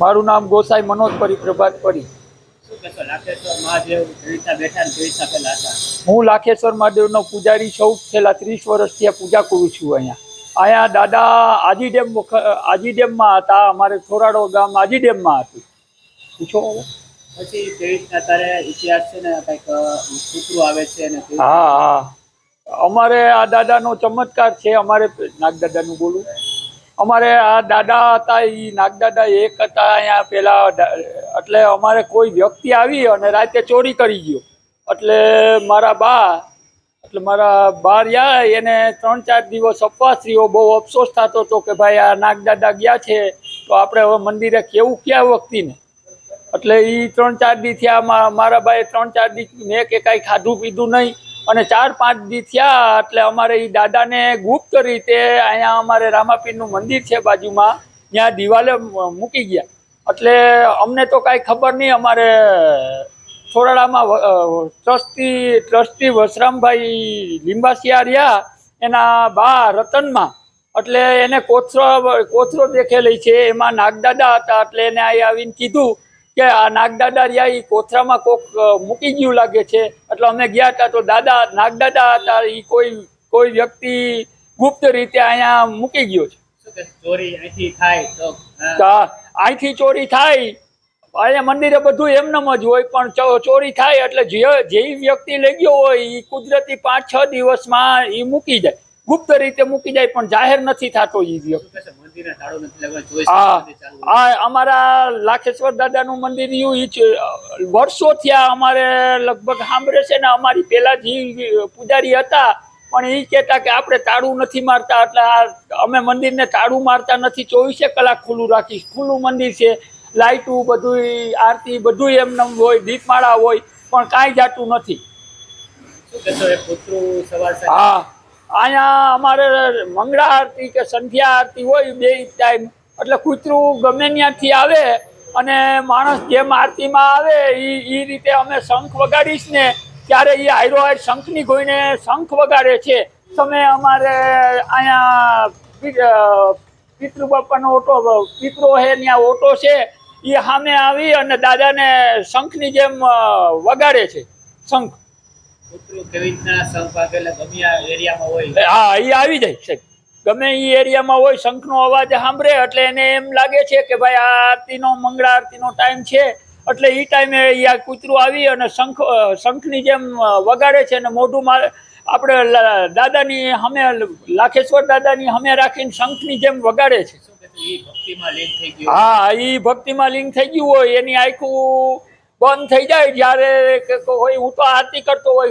મારું નામ ગોસાઈ મનોજ પરી. પ્રભાત પરી હું લાખેશ્વર મહાદેવનો પૂજારી છું છેલ્લા ત્રીસ વર્ષથી આ પૂજા કરું છું અહીંયા. અહીંયા દાદા આજી ડેમ આજી ડેમમાં હતા અમારે થોરાડો ગામ આજી ડેમમાં હતું. પૂછો પછી કેવી રીતના તારે ઇતિહાસ છે ને કંઈક કૂતરું આવે છે ને હા હા. અમારે આ દાદાનો ચમત્કાર છે અમારે નાગ દાદાનું બોલું. અમારે આ દાદા હતા એ નાગદાદા એક હતા અહીંયા પેલા એટલે અમારે કોઈ વ્યક્તિ આવી અને રાતે ચોરી કરી ગયો. એટલે મારા બા, એટલે મારા બા રહ્યા એને ત્રણ ચાર દિવસ અપવાસ રહ્યો. બહુ અફસોસ થતો હતો કે ભાઈ આ નાગદાદા ગયા છે, તો આપણે હવે મંદિરે કેવું ક્યાં વ્યક્તિને એટલે એ ત્રણ ચાર દી થયા મારા બાએ ત્રણ ચાર દી મેં કે કાંઈ ખાધું પીધું નહીં. અને ચાર, પાંચ દી થયા એટલે અમારે એ દાદાને ગુપ્ત રીતે અહીંયા અમારે રામાપીરનું મંદિર છે બાજુમાં. ત્યાં દિવાલે મૂકી ગયા. એટલે અમને તો કાંઈ ખબર નહીં, અમારે છોરાડામાં ટ્રસ્ટી ટ્રસ્ટી વસરામભાઈ લીંબાસિયા રહ્યા એના બા રતનમાં. એટલે એને કોથરો કોથરો દેખેલી છે, એમાં નાગદાદા હતા, એટલે એને અહીં આવીને કીધું કે આ નાગદાદા રહ્યા એ કોથરામાં કોક મૂકી ગયું લાગે છે. એટલે અમે ગયા હતા તો દાદા નાગદાદા હતા એ કોઈ કોઈ વ્યક્તિ ગુપ્ત રીતે અહીંયા મૂકી ગયો છે. અહીંથી ચોરી થાય અહીંયા મંદિરે બધું એમનેમ જ હોય પણ ચોરી થાય એટલે જે જે વ્યક્તિ લઈ ગયો હોય એ કુદરતી પાંચ છ દિવસમાં એ મૂકી જાય. ગુપ્ત રીતે મૂકી જાય પણ જાહેર નથી થતો એ હા. અમારા લાખેશ્વર દાદાનું મંદિર એવું વર્ષો થયા અમારે લગભગ સાંભળે છે ને અમારી પેલા જે પૂજારી હતા પણ એ કહેતા કે આપણે તાળું નથી મારતા એટલે અમે મંદિરને તાળું મારતા નથી ચોવીસે કલાક ખુલ્લું રાખીશ. ખુલ્લું મંદિર છે લાઇટું બધું આરતી બધું એમને હોય દીપમાળા હોય પણ કાંઈ જાતું નથી. હા. અહીંયા અમારે મંગળા આરતી કે સંધ્યા આરતી હોય બે ટાઈમ. એટલે કૂતરું ગમે ત્યાંથી આવે અને માણસ જેમ આરતીમાં આવે એ એ રીતે અમે શંખ વગાડીશ ને, ત્યારે એ હાયર શંખની ગોઈને શંખ વગાડે છે. તમે અમારે અહીંયા પિતૃ બાપાનો ઓટો, પિતરો હે ત્યાં ઓટો છે એ સામે આવી અને દાદાને શંખની જેમ વગાડે છે, શંખ. કૂતરું કેવી રીતના સંપ એટલે ગમે એરિયામાં હોય. હા એ આવી જાય સાહેબ. ગમે એ એરિયામાં હોય શંખનો અવાજ સાંભળે એટલે એને એમ લાગે છે કે ભાઈ આ આરતીનો મંગળા આરતીનો ટાઈમ છે. એટલે એ ટાઈમે આ કૂતરું આવી અને શંખ શંખની જેમ વગાડે છે અને મોઢું મારે આપણે દાદાની અમે લાખેશ્વર દાદાની અમે રાખીને શંખની જેમ વગાડે છે. શું એ ભક્તિમાં લીન થઈ ગયું? હા એ ભક્તિમાં લિંક થઈ ગયું હોય એની આખું બંધ થઈ જાય. જ્યારે કોઈ હું તો આરતી કરતો હોય